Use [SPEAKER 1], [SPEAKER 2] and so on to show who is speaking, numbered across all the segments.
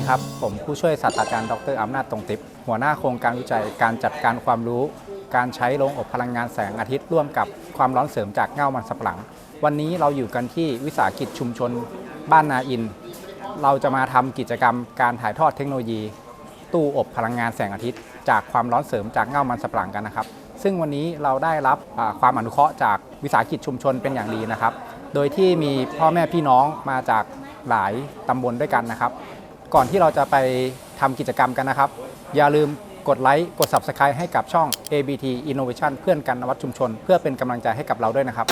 [SPEAKER 1] ดีครับ ผมผู้ช่วยศาสตราจารย์ดรอำนาจตรงติปหัวหน้าโครงการวิจัยการจัดการความรู้ การใช้โรงอบพลังงานแสงอาทิตย์ร่วมกับความร้อนเสริมจากเงามันสับปะหลัง วันนี้เราอยู่กันที่วิสาหกิจชุมชน บ้านนาอิน เราจะมาทำกิจกรรมการถ่ายทอดเทคโนโลยี ตู้อบพลังงานแสงอาทิตย์ จากความร้อนเสริมจากเงามันสับปะหลังกันนะครับ ซึ่งวันนี้เราได้รับความอนุเคราะห์จากวิสาหกิจชุมชนเป็นอย่างดีนะครับ โดยที่มีพ่อแม่พี่น้องมาจากหลายตำบลด้วยกันนะครับ ก่อนที่เราจะไปทำกิจกรรมกันนะครับ อย่าลืมกดไลค์ กด Subscribe ให้กับช่อง ABT Innovation เพื่อนกันนวัตชุมชน เพื่อเป็นกำลังใจให้กับเราด้วยนะครับ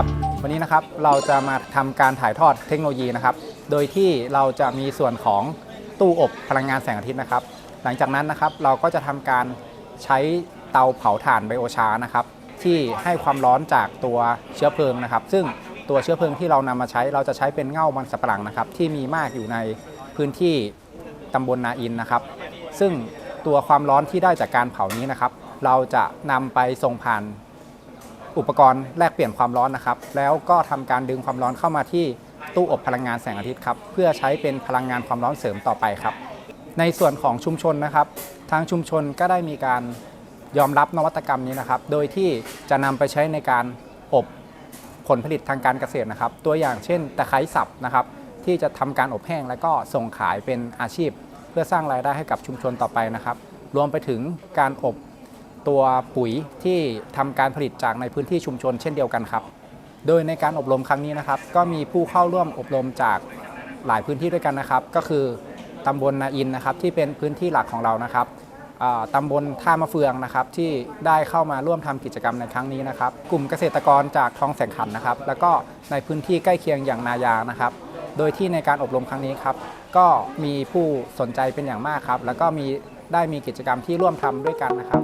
[SPEAKER 1] ครับ วันนี้นะครับเราจะมาทำการถ่ายทอดเทคโนโลยีนะครับ โดยที่เราจะมีส่วนของตู้อบพลังงานแสงอาทิตย์นะครับ หลังจากนั้นนะครับเราก็จะทำการใช้เตาเผาถ่านไบโอชานะครับ ที่ให้ความร้อนจากตัวเชื้อเพลิงนะครับ ซึ่งตัวเชื้อเพลิงที่เรานำมาใช้เราจะใช้เป็นเง่ามันสับปะหลังนะครับ ที่มีมากอยู่ในพื้นที่ตำบลนาอินนะครับ ซึ่งตัวความร้อนที่ได้จากการเผานี้นะครับ เราจะนำไปส่งผ่าน อุปกรณ์แลกเปลี่ยนความร้อนนะครับ แล้วก็ทำการดึงความร้อนเข้ามาที่ตู้อบพลังงานแสงอาทิตย์ครับ เพื่อใช้เป็นพลังงานความร้อนเสริมต่อไปครับ ในส่วนของชุมชนนะครับ ทางชุมชนก็ได้มีการยอมรับนวัตกรรมนี้นะครับ โดยที่จะนำไปใช้ในการอบผลผลิตทางการเกษตรนะครับ ตัวอย่างเช่นตะไคร้สับนะครับ ที่จะทำการอบแห้งแล้วก็ส่งขายเป็นอาชีพ เพื่อสร้างรายได้ให้กับชุมชนต่อไปนะครับ รวมไปถึงการอบ ตัวปุ๋ยที่ทำการผลิตจากในพื้นที่ชุมชนเช่นเดียวกันครับ โดยในการอบรมครั้งนี้นะครับ ก็มีผู้เข้าร่วมอบรมจากหลายพื้นที่ด้วยกันนะครับ ก็คือตำบลนาอินนะครับที่เป็นพื้นที่หลักของเรานะครับอ่าตำบลท่ามะเฟืองนะครับที่ได้เข้ามาร่วมทำกิจกรรมในครั้งนี้นะครับ กลุ่มเกษตรกรจากคลองแสงขันนะครับ แล้วก็ในพื้นที่ใกล้เคียงอย่างนายางนะครับ โดยที่ในการอบรมครั้งนี้ครับ ก็มีผู้สนใจเป็นอย่างมากครับ แล้วก็มีได้มีกิจกรรมที่ร่วมทำด้วยกันนะครับ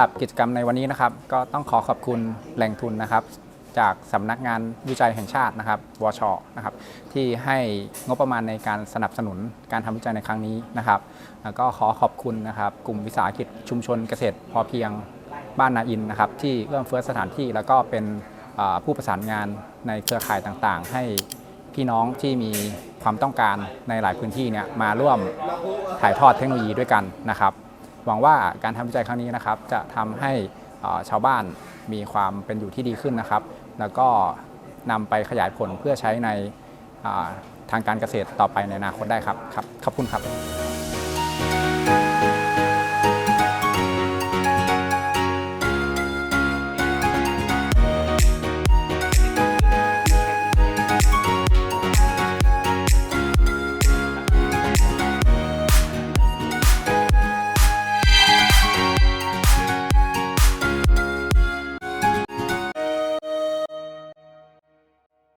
[SPEAKER 1] หรับกิจกรรมในวันนี้นะครับ ก็ต้องขอขอบคุณแหล่งทุนนะครับ จากสำนักงานวิจัยแห่งชาตินะครับวชนะครับ ที่ให้งบประมาณในการสนับสนุนการทำวิจัยในครั้งนี้นะครับแล้วก็ขอขอบคุณนะครับ กลุ่มวิสาหกิจชุมชนเกษตรพอเพียงบ้านนาอินนะครับ ที่เอื้อเฟื้อสถานที่แล้วก็เป็นผู้ประสานงานในเครือข่ายต่างๆ ให้พี่น้องที่มีความต้องการในหลายพื้นที่เนี่ยมาร่วมถ่ายทอดเทคโนโลยีด้วยกันนะครับ หวังว่าการทำวิจัยครั้งนี้นะครับ จะทำให้ชาวบ้านมีความเป็นอยู่ที่ดีขึ้นนะครับ แล้วก็นำไปขยายผลเพื่อใช้ในทางการเกษตรต่อไปในอนาคตได้ครับครับ ขอบคุณครับ